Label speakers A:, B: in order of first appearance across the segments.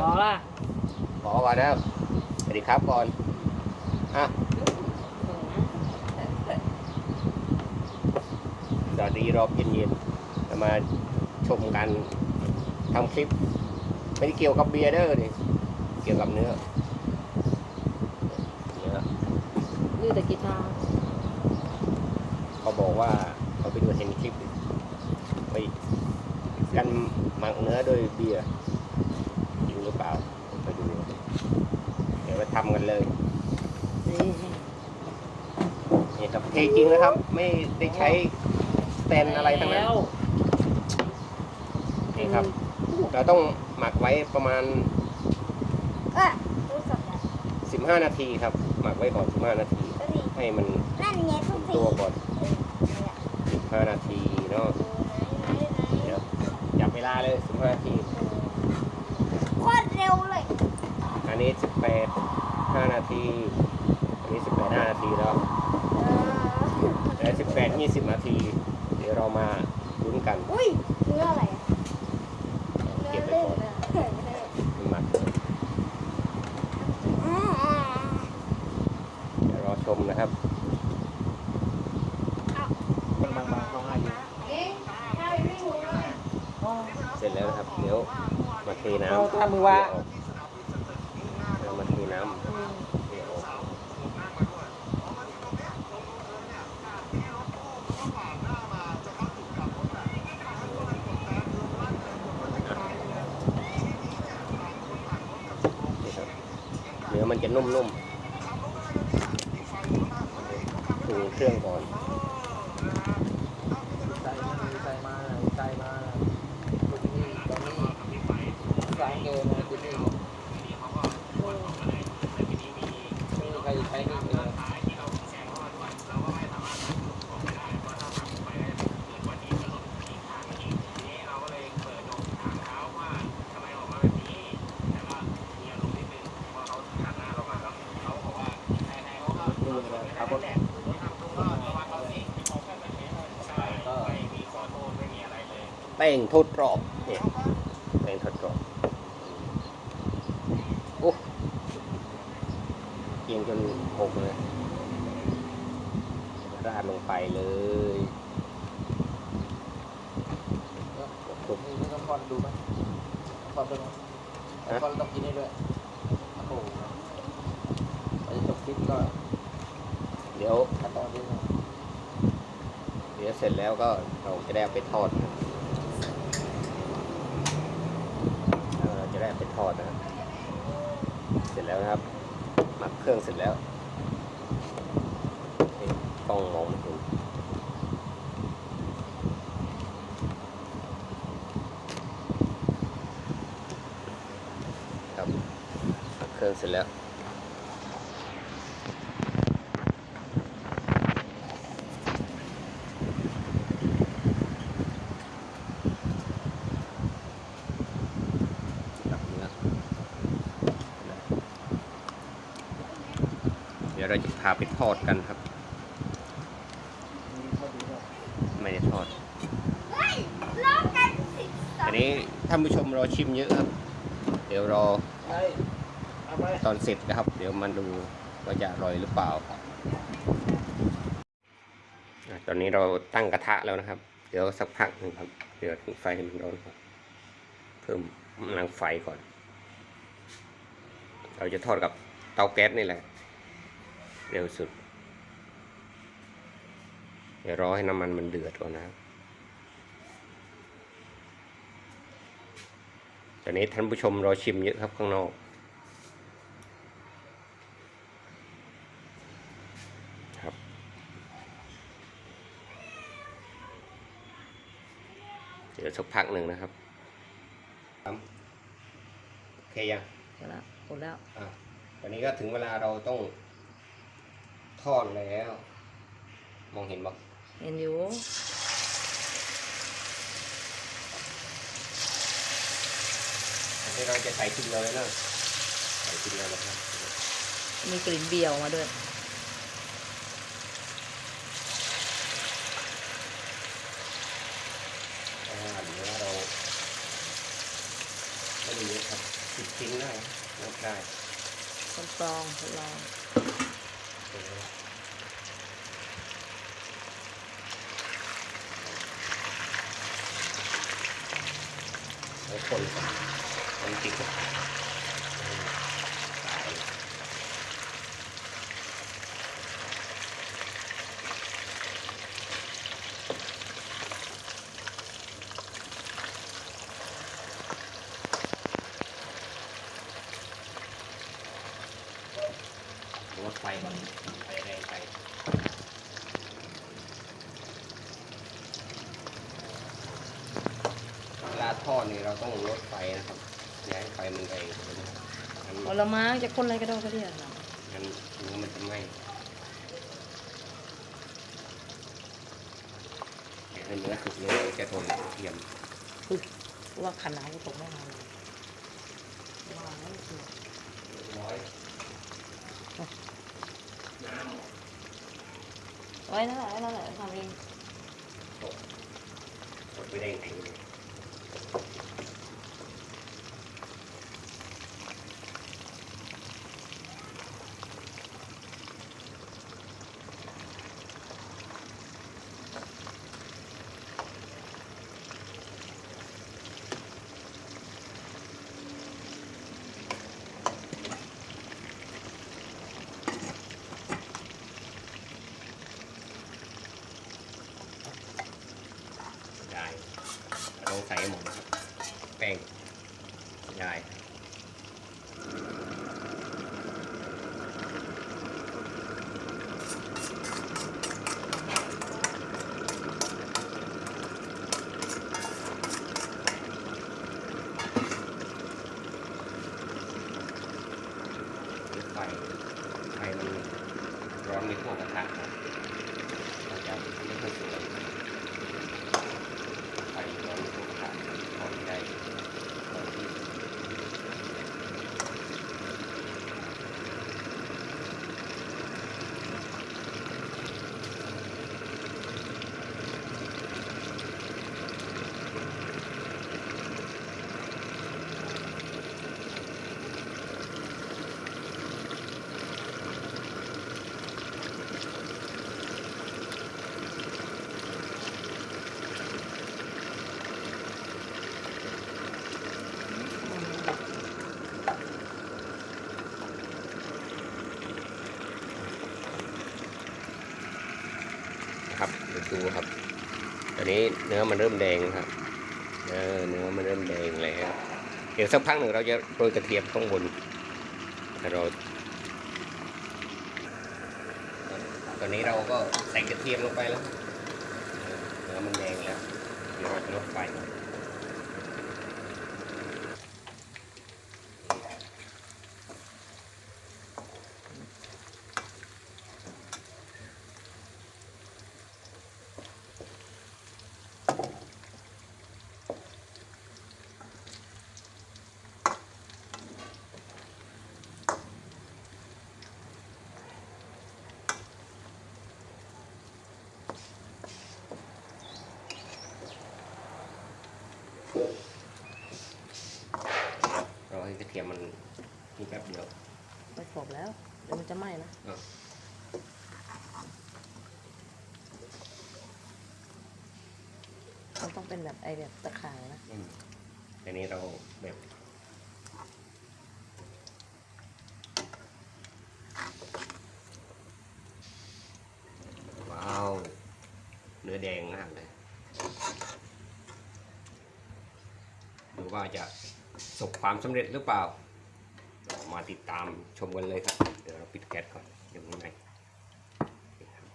A: พอละ
B: ขอก่อนนะครับสวัสดีครับก่อนอะสวัสดีรอบเย็นๆจะมาชมกันทำคลิป ไม่ได้เกี่ยวกับเบียร์เด้อนี่เกี่ยวกับเนื้อเนื้อ
A: นี่แต่กีตาร์
B: เขาบอกว่าเขาไปดูเห็นคลิปไปกันหมักเนื้อด้วยเบียร์จริง หรือเปล่าไปดู เดี๋ยวมาทำกันเลย
A: นี่
B: นี่ครับเทจริงนะครับ ไม่ได้ใช้สแตนอะไรทั้งนั้น
A: แล้ว
B: นี่ครับ เราต้องหมักไว้ประมาณ
C: ก็รู้สึกอะ
B: 15 นาทีครับ หมักไว้ก่อน 15 นาที
C: ก็ดี
B: ให้มัน
C: นั่นไงทุกที
B: ตัวก่อน
C: เออเนี่ย
B: 15 นาทีเนาะ
C: ไหนไหนไหน
B: เดี๋ยวจับเวลาเลย 15 นาที
C: โคตรเร็ วเลย
B: อันนี้18 5นาที อันนี้18 5นาทีแล้ว
C: เออ
B: และ18 20นาที เดี๋ยวเรามาลุ้นกัน
C: อุ้ยเนื้ออะไรอะ
B: เก็บไว้ก่อน
C: เนื้อเนื้อ
B: หมัก
C: อ่า
B: เดี๋ยวรอชมนะครับ
A: มันบางๆเขาให้อยู่
B: เสร็จแล้วนะครับ เดี๋ยวมาเทน้ำ
A: เอาถ้ามือว่า
B: เรามาเทน้ำเทออกนี่ครับเนื้อ มันจะนุ่มๆดูเครื่องก่อน
A: ใส่มาใส่มาใส่มาคนนี้ตอนนี้สามเกมนะคนนี้ไม่มีใครใช้นี่เลย ดูเลยครับก็
B: แป้งทดกรอบเนี่ยแป้งทดกรอบโอ้เกียงจนหกเลยราดลงไปเลยทุบ
A: นี่ไม่ต้องพอนดูไหมพอนดูไหมพอนต้องกินได้ด้วยโอ้โหเราจะจบคลิปก็
B: เดี๋ยว
A: ขั้นตอนนี้นะ
B: เดี๋ยวเสร็จแล้วก็เราจะได้เอาไปทอดนะเราจะ ได้เอาไปทอดนะครับ เสร็จแล้วนะครับหมักเครื่องเสร็จแล้วต้องมองไม่เห็นครับหมักเครื่องเสร็จแล้ว กับเนื้อเดี๋ยวเราจะพาไปทอดกันครับ ไม่ได้ทอด
C: เฮ้ยลองกันสิบสอ
B: อั
C: ง
B: นนี้ท่านผู้ชมรอชิมเยอะครับ เดี๋ยวรอ
A: ไปเอาไป
B: ตอนเสร็จนะครับ เดี๋ยวมาดูว่าจะอร่อยหรือเปล่าอะตอนนี้เราตั้งกระทะแล้วนะครับ เดี๋ยวสักพักหนึงครับ เดี๋ยวไฟให้มันร้อนครับเพิ่มกำลังไฟก่อน เราจะทอดกับเตาแก๊สนี่แหละ เร็วสุด เดี๋ยวรอให้น้ำมันมันเดือดก่อนนะครับตอนนี้ท่านผู้ชมรอชิมเยอะครับข้างนอกครับ เดี๋ยวสักพักหนึ่งนะครับครับโอเคยัง
A: เสร็จแล้วหมดแล้ว
B: อะตอนนี้ก็ถึงเวลาเราต้อง ทอดแล้ว มองเห็นบอก
A: เห็นอยู่
B: อันนี้เราจะใส่ทีเดียวเลยเนอะใส่ทีเดียวนะครับ
A: มีกลิ่นเบียวมาด้วย
B: เพราะว่าเดี๋ยวเราไม่ได้เยอะครับสิบชิ้นได้ลดได้
D: ทดลองทดลอง
B: แล้วคนก่อนมันติดกับสาย รถไฟมันไปแรงไปเวลาทอดนี่เราต้องลดไฟนะครับอย่าให้ไฟมันแรงเกินงั้น
D: ผลไม้จะคนอะไรก็ได้ก็ได้นะ
B: งั้นเนื้อมันจะไหม้เดี๋ยวให้เนื้อสุกเลยเราจะโทนเทียม
D: ว่าขนาดก็ตกไม่นานเลยว่าแล้วสิ
B: ร้อย
D: ไว้นั่นแหละไว้นั่นแหละทำเอง
B: กดไม่ได้ไหนเลยได้เราต้อง ใส่หมดแป้งใหญ่ไฟไฟมันร้อนไม่ทั่วกระทะครับเราจะไม่ค่อยสวย ไฟร้อนไม่ทั่วกระทะพอที่ได้พอที่ นะครับเดูครับ ตอนนี้เนื้อมันเริ่มแดงครับเออเนื้อมันเริ่มแดงแล้วเดี๋ยวสักพักหนึ่งเราจะโรยกระเทียมข้างบนเราตอนนี้เราก็ใส่กระเทียมลงไปแล้วเนื้อมันแดงแล้วเดี๋ยวเราจะลดไฟ เราให้กระเทียมมันนี่แป๊บเดียว
D: ไปกรอบแล้วเดี๋ยวมันจะไหม้นะ
B: อะ
D: มันต้องเป็นแบบไอแบบตะข่ายนะ
B: อืมอันนี้เราแบบว้าวเนื้อแดงมากเลยดูว่าจะประ สบความสำเร็จหรือเปล่าามาติดตามชมกันเลยครับ เดี๋ยวเราปิดแก๊สก่อนเดี๋ยวมันไหม้นี่ครับ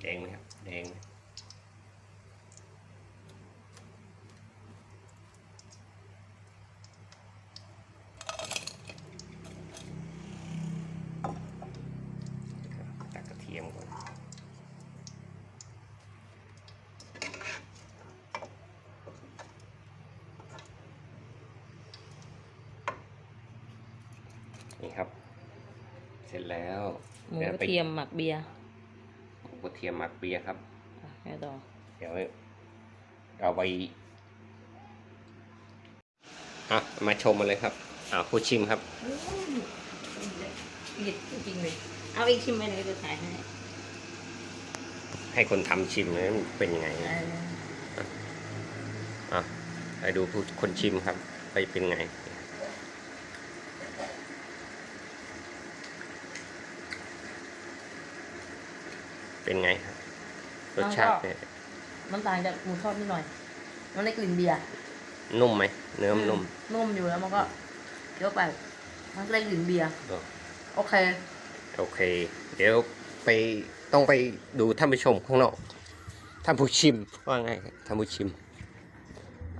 B: แดงไหมครับ แดงไหมตักกระเทียมก่อน นี่ครับ เสร็จแล้ว
D: หมู
B: ดี๋ว
D: กระ
B: ไป
D: เทียมหมักเบียร์
B: โอ้กระเทียมหมักเบียร์ครับ
D: อะไงต่อ
B: เดี๋ยวเราไปอะมาชมมาเลยครับอ่าผู้ชิมครับ
D: หยิบจริงๆเลยเอาอีกชิมไปเลยจะถ่ายให้
B: ให้คนทำชิมเลยมันเป็นยังไง
D: เออ
B: อะไปดูผู้คนชิมครับ ไปเป็นไง เป็นไงครับรสชาติเนี่ย
D: มันต่างจากหมูทอดนิดหน่อย มันได้กลิ่นเบียร์
B: นุ่มไหมเนื้อมันนุ่ม
D: นุ่มอยู่แล้วมันก็เยอะไป มันก็ได้กลิ่นเบียร์
B: ก็
D: โอเค
B: โอเค เดี๋ยวไปต้องไปดูท่านผู้ชมข้างนอกท่านผู้ชิมว่าไงครับท่านผู้ชิม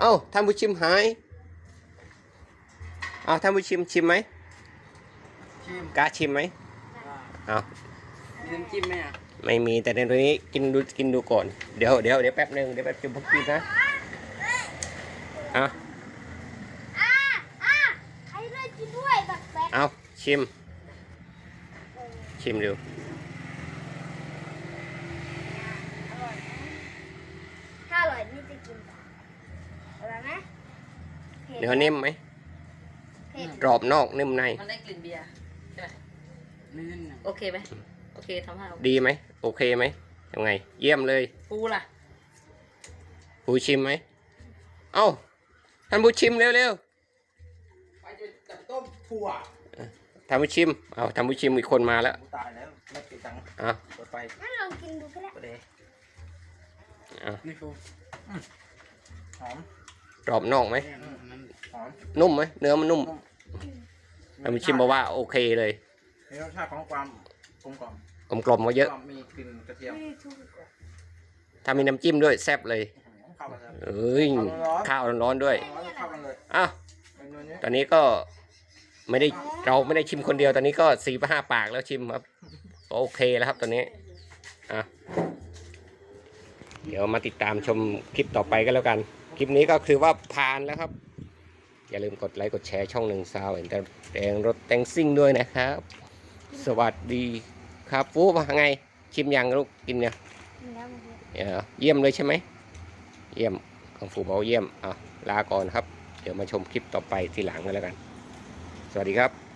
B: เอ้าท่านผู้ชิมหายเอาท่านผู้ชิมชิมไหม
A: ชิม
B: กล้าชิมไหม
A: อ่า
B: เอา
A: มีน้ำจิ้มไหมอะ
B: ไม่มีแต่ในตัวนี้กินดูกินดูก่อน เดี๋ยวเดี๋ยวเดี๋ยวแป๊บหนึงเดี๋ยวแป๊บจะพกกินนะเอา
C: อ่าอ่าใครด้วยกินด้วยแบบแบ๊ก
B: เอาชิม ชิมดู
C: ถ้าอร่อยนี่จะกินต่ออร่อยไหมผ็ด
B: เนื้อนิ่มไหม
C: เผ็ด
B: กรอบนอกนิ่มใน
D: มันได้กลิ่นเบียร์ใช่ไหม
A: ลื่นอะ
D: โอเคไหมโอ เคทำให้เรา
B: ดีไหมโอเคไหมยังไง เยี่ยมเลย
D: ปูล่ะ
B: ผู้ชิมไหมเอ้าท่านผู้ชิมเร็ว
A: ไปจะจับต้มถั่ว
B: ๆท่านผู้ชิมเอาท่านผู้ชิมอีกคนมาแล้ว
A: กูตายแล้วไม่ติดตังค์
B: เอา
A: เปิดไฟ
C: งั้นลองกินดูก็ได้
A: ก็เด
B: เอา
A: นี่ฟูอืมหอม
B: กรอบนอกไหม
A: อืมมันหอม
B: นุ่มไหมเนื้อมันนุ่มท่านผู้ชิมบอกว่าโอเคเลย
A: มีรสชาติของความกลมกล่อม
B: กลมกลมๆมาเยอะ
A: ความมีกลิ่นกระเทียม
C: ไม่ได้ทุกข์
B: ถ้ามีน้ำจิ้มด้วยแซ่บเลย
A: เข้ากันเลย
B: เอ้ยข้าวร้อนๆด้วย
A: เข้ากันเลย
B: อ้าว
A: เมนูนี้
B: ตอนนี้ก็ไม่ได้เราไม่ได้ชิมคนเดียว ตอนนี้ก็สี่ห้าปากแล้วชิมครับก็โอเคแล้วครับตอนนี้อะเดี๋ยวมาติดตามชมคลิปต่อไปก็แล้วกัน คลิปนี้ก็คือว่าผ่านแล้วครับ อย่าลืมกดไลค์กดแชร์ช่องหนึ่งซาวเห็นแต่แดงรถแตงซิ่งด้วยนะครับ สวัสดี ครับฟูว่าไง ชิมยังลูกกินเนี่ย
C: กินแล้วเมื่อกี้
B: เอ่อเยี่ยมเลยใช่ไหม เยี่ยมของฟูบอกว่าเยี่ยมอะลาก่อนครับ เดี๋ยวมาชมคลิปต่อไปทีหลังกันแล้วกัน สวัสดีครับ